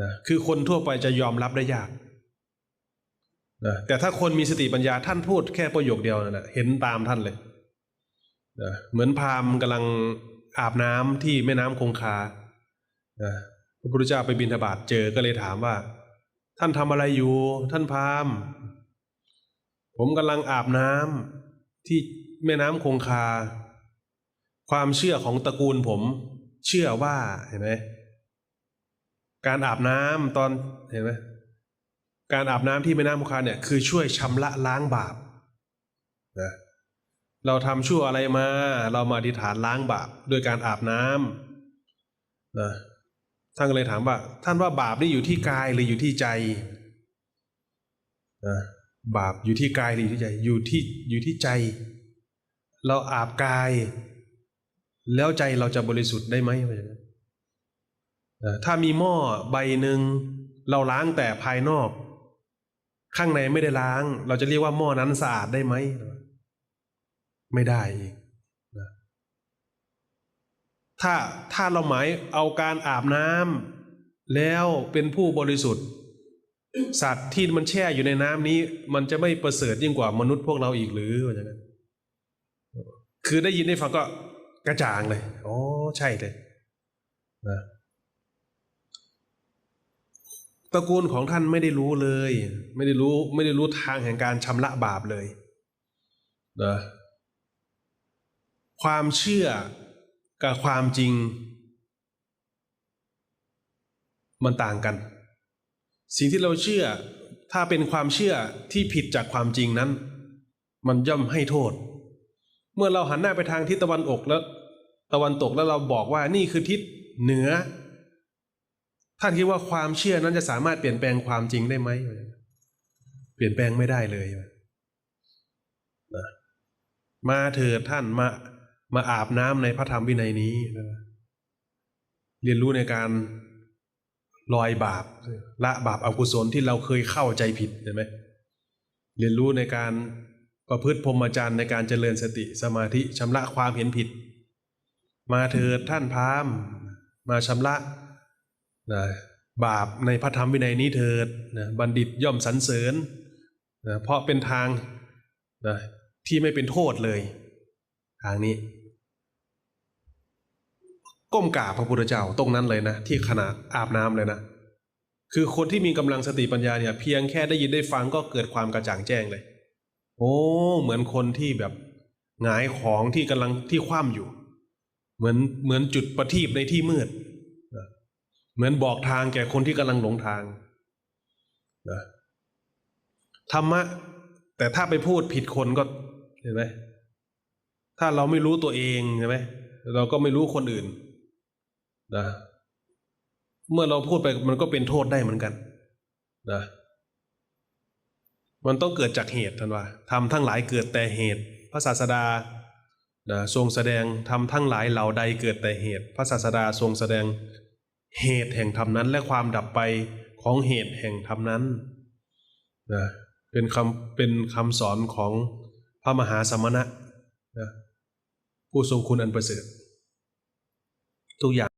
นะคือคนทั่วไปจะยอมรับได้ยากนะแต่ถ้าคนมีสติปัญญาท่านพูดแค่ประโยคเดียวน่ะเห็นตามท่านเลยนะเหมือนพราหมณ์กำลังอาบน้ำที่แม่น้ำคงคานะพระพุทธเจ้าไปบิณฑบาตเจอก็เลยถามว่า ท่านทำอะไรอยู่ ท่านพราหมณ์ ผมกำลังอาบน้ำที่แม่น้ำคงคา ความเชื่อของตระกูลผม เชื่อว่าเห็นไหม การอาบน้ำตอนเห็นไหมการอาบน้ำที่แม่น้ำคงคาเนี่ยคือช่วยชำระล้างบาปนะเราทำชั่วอะไรมา เรามาอธิษฐานล้างบาปด้วยการอาบน้ำนะท่านก็เลยถามว่า ท่านว่าบาปนี่อยู่ที่กายหรืออยู่ที่ใจนะบาปอยู่ที่กายหรืออยู่ที่ใจอยู่ที่อยู่ที่ใจ เราอาบกาย แล้วใจเราจะบริสุทธิ์ได้ไหมว่าอย่างนั้นเถ้ามีหม้อใบหนึ่งเราล้างแต่ภายนอก ข้างในไม่ได้ล้าง เราจะเรียกว่าหม้อนั้นสะอาดได้ไหม ไม่ได้อีกนะถ้าถ้าเราหมายเอาการอาบน้ำแล้วเป็นผู้บริสุทธิ์ สัตว์ที่มันแช่อยู่ในน้ำนี้ มันจะไม่ประเสริฐยิ่งกว่ามนุษย์พวกเราอีกหรือว่าอย่างนั้นคือได้ยินได้ฟังก็กระจ่างเลย อ๋อ ใช่เลยนะ ตระกูลของท่านไม่ได้รู้เลย ไม่ได้รู้ไม่ได้รู้ทางแห่งการชำระบาปเลยนะความเชื่อกับความจริง มันต่างกัน สิ่งที่เราเชื่อถ้าเป็นความเชื่อที่ผิดจากความจริงนั้น มันย่อมให้โทษ เมื่อเราหันหน้าไปทางทิศตะวันออกแล้ว ตะวันตกแล้วเราบอกว่านี่คือทิศเหนือ ท่านคิดว่าความเชื่อนั้นจะสามารถเปลี่ยนแปลงความจริงได้ไหม เปลี่ยนแปลงไม่ได้เลยนะมาเถิดท่านมามาอาบน้ำในพระธรรมวินัยนี้นะเรียนรู้ในการลอยบาปละบาปอกุศลที่เราเคยเข้าใจผิดเห็นไหมเรียนรู้ในการประพฤติพรหมจรรย์ในการเจริญสติสมาธิชำระความเห็นผิด มาเถิดท่านพามมาชำระ นะบาปในพระธรรมวินัยนี้เถิดนะบัณฑิตย่อมสรรเสริญนะเพราะเป็นทางนะที่ไม่เป็นโทษเลย ทางนี้ ก้มกราบพระพุทธเจ้าตรงนั้นเลยนะ ที่ขณะอาบน้ำเลยนะ คือคนที่มีกำลังสติปัญญาเนี่ย เพียงแค่ได้ยินได้ฟังก็เกิดความกระจ่างแจ้งเลย โอ้เหมือนคนที่แบบหงายของที่กำลังที่คว่ำอยู่ เหมือนเหมือนจุดประทีปในที่มืด เหมือนบอกทางแก่คนที่กำลังหลงทางนะธรรมะ แต่ถ้าไปพูดผิดคนก็เห็นไหมถ้าเราไม่รู้ตัวเองใช่ไหมเราก็ไม่รู้คนอื่นนะเมื่อเราพูดไปมันก็เป็นโทษได้เหมือนกันนะมันต้องเกิดจากเหตุท่านว่าทำทั้งหลายเกิดแต่เหตุ พระศาสดานะทรงแสดงทำทั้งหลายเหล่าใดเกิดแต่เหตุ พระศาสดาทรงแสดง เหตุแห่งธรรมนั้น และความดับไปของเหตุแห่งธรรมนั้นนะเป็นคำเป็นคำสอนของพระมหาสมณะนะผู้ทรงคุณอันประเสริฐทุกอย่าง